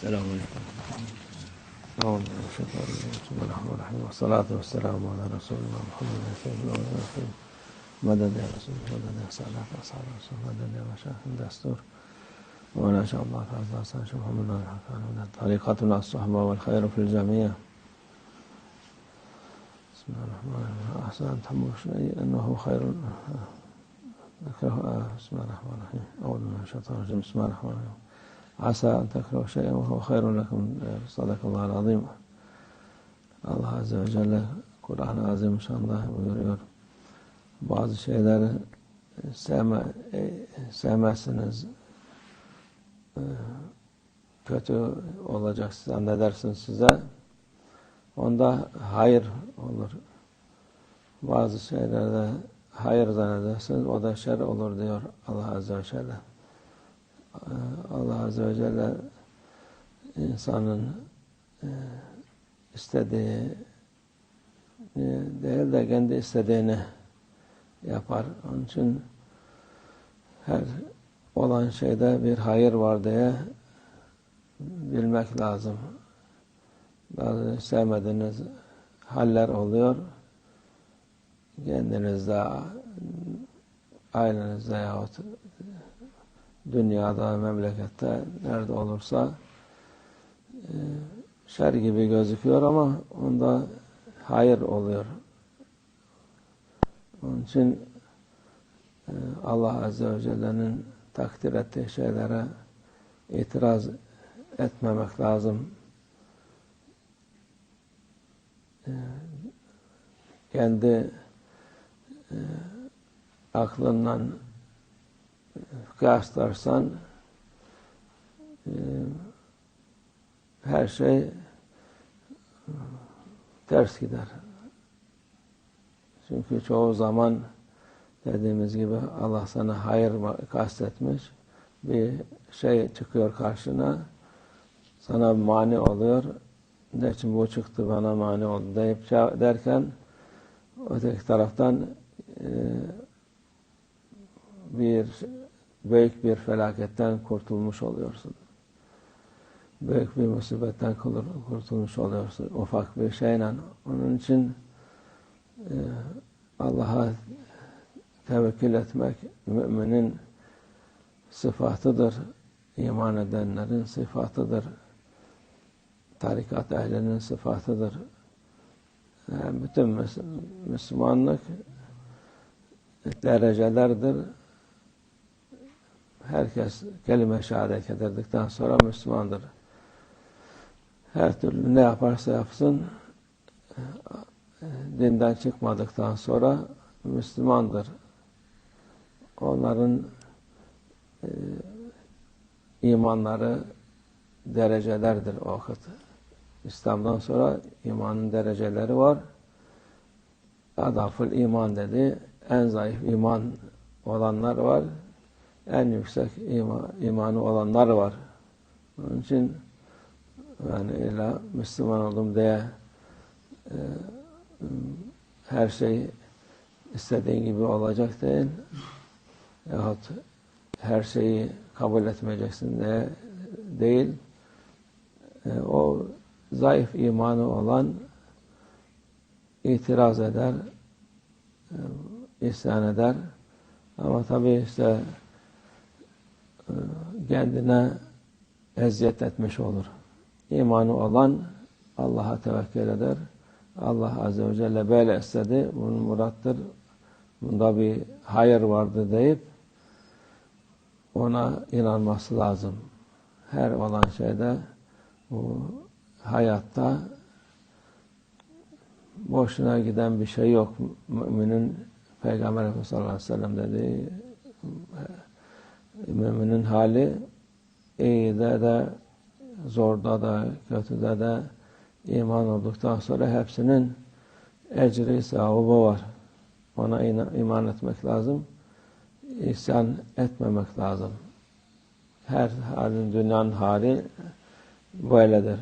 السلام عليكم. الله والصلاة والسلام على رسول الله محمد سيد الأولين والآخرين مدد يا رسول الله مدد يا صلاة أصحاب رسول الله مدد يا مشايخ الدستور. ولا شاء الله شيخ محمد الله الحكام طريقتنا الصحبة والخير في الجميع. بسم الله الرحمن الرحيم. أحسن تحبوا شيء أنه خير. بسم الله الرحمن الرحيم. أعوذ بالله من الشيطان الرجيم. بسم الله الرحمن الرحيم. Asa en tekrehu şeyen ve huve hayrun lekum. Sadakallahu azim. Allah Azze ve Celle Kur'an-ı Azim şanlı buyuruyor. Bazı şeyleri sevme, e, sevmezsiniz. E, kötü olacak zannedersiniz size. Onda hayır olur. Bazı şeylerde hayır zannedersiniz. O da şer olur diyor Allah Azze ve Celle. Allah Azze ve Celle insanın istediği değil de kendi istediğini yapar. Onun için her olan şeyde bir hayır var diye bilmek lazım. Bazı sevmediğiniz haller oluyor. Kendinizde, ailenizde yahut dünyada, memlekette nerede olursa şer gibi gözüküyor ama onda hayır oluyor. Onun için Allah Azze ve Celle'nin takdir ettiği şeylere itiraz etmemek lazım. Kendi aklından kıyaslarsan her şey ters gider. Çünkü çoğu zaman dediğimiz gibi Allah sana hayır kastetmiş. Bir şey çıkıyor karşına sana mani oluyor. Ne için bu çıktı bana mani oldu deyip derken öteki taraftan bir büyük bir felaketten kurtulmuş oluyorsun. Büyük bir musibetten kurtulmuş oluyorsun. Ufak bir şeyle. Onun için Allah'a tevekkül etmek müminin sıfatıdır. İman edenlerin sıfatıdır. Tarikat ehlinin sıfatıdır. Yani bütün Müslümanlık derecelerdir. Herkes kelime şehadet getirdikten sonra Müslümandır. Her türlü ne yaparsa yapsın dinden çıkmadıktan sonra Müslümandır. Onların e, imanları derecelerdir o vakit. İslam'dan sonra imanın dereceleri var. Adafıl iman dedi. En zayıf iman olanlar var. En yüksek iman, imanı olanlar var. Onun için yani illa Müslüman oldum diye e, her şey istediğin gibi olacak değil. Yahut her şeyi kabul etmeyeceksin diye değil. E, o zayıf imanı olan itiraz eder, e, isyan eder. Ama tabii işte kendine eziyet etmiş olur. İmanı olan Allah'a tevekkül eder. Allah Azze ve Celle böyle istedi. Bunun murattır. Bunda bir hayır vardı deyip ona inanması lazım. Her olan şeyde bu hayatta boşuna giden bir şey yok. Müminin Peygamber Efendimiz sallallahu aleyhi ve sellem dediği müminin hali iyide de zorda da kötüde de iman olduktan sonra hepsinin ecri sevabı var. Ona iman etmek lazım. İsyan etmemek lazım. Her halin dünyanın hali böyledir.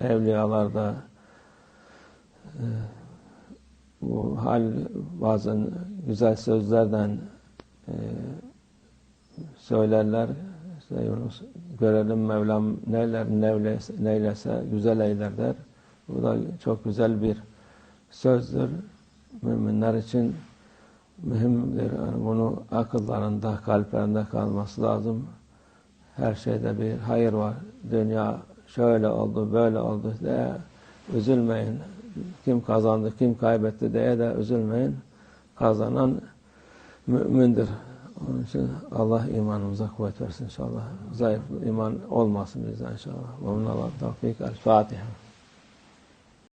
Ee, evliyalarda e, bu hal bazen güzel sözlerden e, söylerler. Yunus görelim Mevlam neyler neylese, neylese güzel eyler der. Bu da çok güzel bir sözdür. Müminler için mühimdir. Yani bunu akıllarında, kalplerinde kalması lazım. Her şeyde bir hayır var. Dünya şöyle oldu, böyle oldu diye üzülmeyin. Kim kazandı, kim kaybetti diye de üzülmeyin. Kazanan mümindir. Onun için Allah imanımıza kuvvet versin inşallah. Zayıf iman olmasın bizden inşallah. Ve Allah tevfik. El Fatiha.